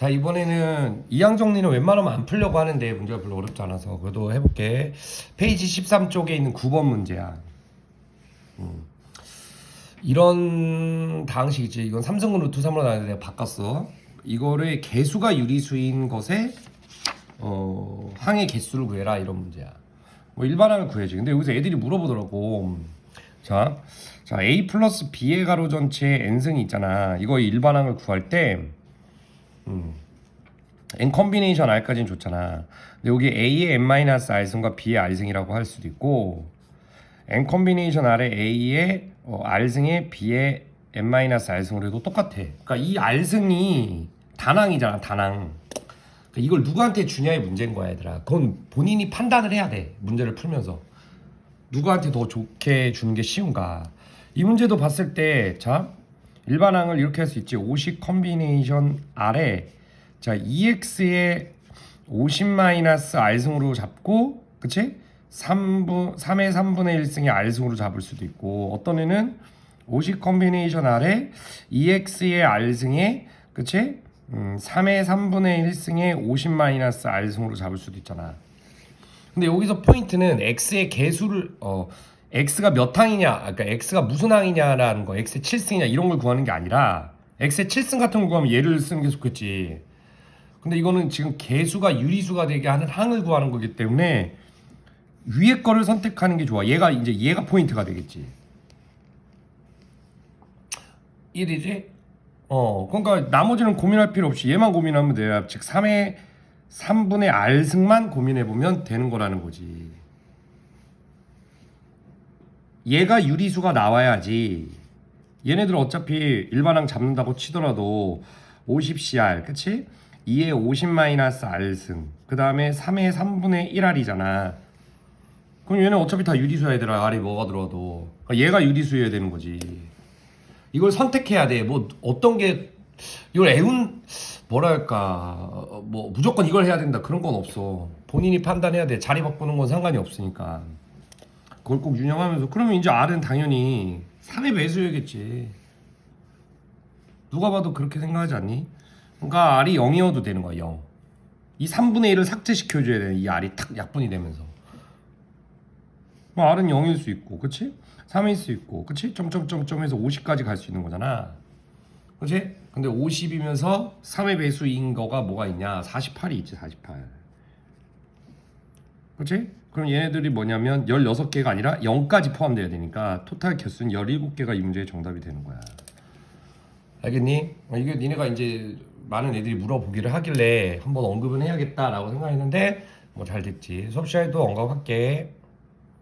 자 이번에는 이항 정리는 웬만하면 안 풀려고 하는데 문제가 별로 어렵지 않아서 그래도 해볼게. 페이지 13쪽에 있는 9번 문제야. 음. 이런 방식이지. 이건 삼성근 루트 3으로 나왔는데 내가 바꿨어. 이거를 개수가 유리수인 것에 어, 항의 개수를 구해라 이런 문제야. 뭐 일반항을 구해야지. 근데 여기서 애들이 물어보더라고. 자, 자 a 플러스 b의 가로 전체에 n승이 있잖아. 이거 일반항을 구할 때 음, n 컨비네이션 r까지는 좋잖아. 근데 여기 a의 n 마이너스 r승과 b의 r승이라고 할 수도 있고 n 컨비네이션 r의 a의 어, r승의 b의 n 마이너스 r승으로 해도 똑같아. 그러니까 이 r승이 단항이잖아, 단항. 그러니까 이걸 누구한테 주냐의 문제인 거야, 얘들아. 그건 본인이 판단을 해야 돼. 문제를 풀면서. 누구한테 더 좋게 주는 게 쉬운가? 이 문제도 봤을 때, 자, 일반항을 이렇게 할 수 있지. 50 컨비네이션 R에 자, EX의 50 마이너스 R승으로 잡고, 그치? 3분, 3의 3분의 1승의 R승으로 잡을 수도 있고, 어떤 애는 50 컨비네이션 R에 EX의 R승에, 그치? 음, 3의 3분의 1승의 50 마이너스 R승으로 잡을 수도 있잖아. 근데 여기서 포인트는 x의 개수를 어 x가 몇 항이냐, 그러니까 x가 무슨 항이냐라는 거, x의 7승이냐 이런 걸 구하는 게 아니라 x의 7승 같은 걸 구하면 얘를 쓰는 게 좋겠지. 근데 이거는 지금 개수가 유리수가 되게 하는 항을 구하는 거기 때문에 위에 거를 선택하는 게 좋아. 얘가 이제 얘가 포인트가 되겠지. 이해되지? 어, 그러니까 나머지는 고민할 필요 없이 얘만 고민하면 돼요. 즉 3의 3분의 R승만 고민해 보면 되는 거라는 거지. 얘가 유리수가 나와야지. 얘네들 어차피 일반항 잡는다고 치더라도 50CR, 그치? 2의 50 마이너스 R승. 그 다음에 3의 3분의 1R이잖아. 그럼 얘는 어차피 다 유리수야 얘들아. R이 뭐가 들어와도. 그러니까 얘가 유리수여야 되는 거지. 이걸 선택해야 돼. 뭐 어떤 게 이걸 애운 뭐랄까 어, 뭐 무조건 이걸 해야 된다 그런 건 없어. 본인이 판단해야 돼. 자리 바꾸는 건 상관이 없으니까. 그걸 꼭 유념하면서 그러면 이제 R은 당연히 3의 배수여겠지. 누가 봐도 그렇게 생각하지 않니? 그러니까 R이 0이어도 되는 거야 0. 이 3분의 1을 삭제시켜줘야 돼. 이 R이 탁 약분이 되면서. 뭐 R은 0일 수 있고, 그치? 3일 수 있고, 그치? 점점점점해서 50까지 갈 수 있는 거잖아. 그치? 근데 50이면서 3의 배수인 거가 뭐가 있냐? 48이 있지, 48. 그치? 그럼 얘네들이 뭐냐면 16개가 아니라 0까지 포함돼야 되니까 토탈 개수는 17개가 이 문제의 정답이 되는 거야. 알겠니? 어, 이게 니네가 이제 많은 애들이 물어보기를 하길래 한번 언급은 해야겠다라고 생각했는데 뭐 잘 됐지. 수업 시간에도 언급할게.